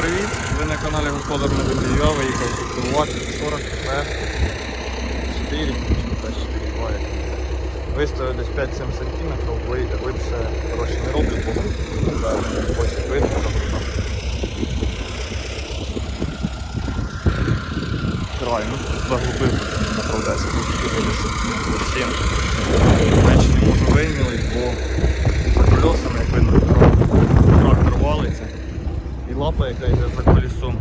привіт! Ви на каналі Господар Медведя, виїхав купувати 40 П 4 чи 4 2 Виставив десь 5-7 см, глибше коротше не роблю, бо ось видно, там. Ну заглубив на 10, тут 7. Менше не можу вимілити, бо за колесами, як видно, трактор валиться. І лапа, яка йде за колесом.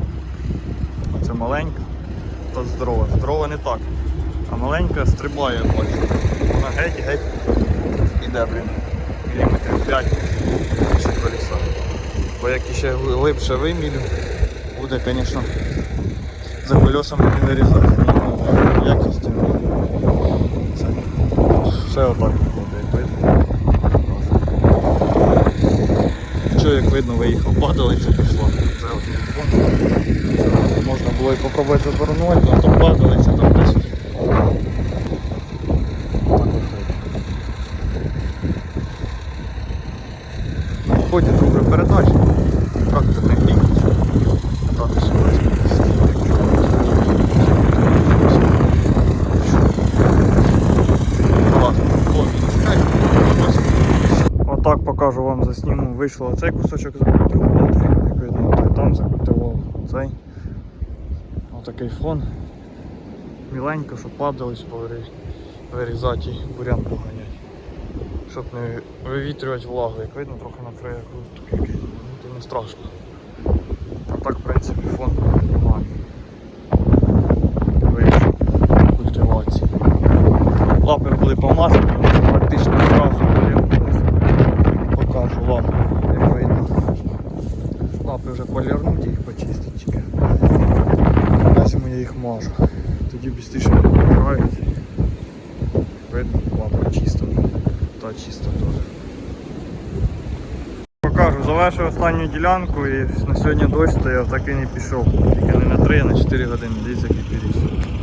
Оце маленька та здорова. Здорова не так. А маленька стрибає, бачу. Вона геть-геть іде, блін. Міліметрів 5 після колеса. Бо як іще глибше вимілю, буде, звісно, за колесами не вирізати. Ну, якість. Це все отак як видно. Що як видно виїхав, падалиця Можна було і попробувати завернути, але то падалиця там десь. Ходять вже передачі. Трактор не клік. Так. Отак покажу вам засніму. Вийшло оцей кусочок закультивувати. Як видно, той там закультивував цей. Отакий фон. Міленько, щоб падались, вирізати і бурян поганяти. Щоб не вивітрювати влагу, як видно, трохи на краях такий, ну, не страшно. А так, в принципі, фон непоганий. Вийшов культивації. Лапи були помазані, практично одразу полірнулися. Покажу лапи, як видно. Лапи вже полірнуті, їх почистити тільки. Я їх мажу. Тоді швидше не поліраються. Видно, лапа чиста. Та чиста теж. Покажу, завершив останню ділянку і на сьогодні дощ стояв, так і не пішов. Тільки не на 3, а на 4 години. Дивіться, який піріс.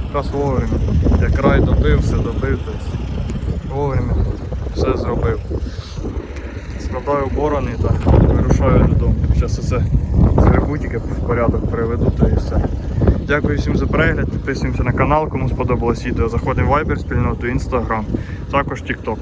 Якраз вовремя. Я край добив, все добив, вовремя все зробив. Складаю борони та вирушаю додому. Зараз оце згребу тільки в порядок приведу та і все. Дякую всім за перегляд, підписуємося на канал, кому сподобалось відео. Заходимо в Viber, спільноту, Instagram, також TikTok.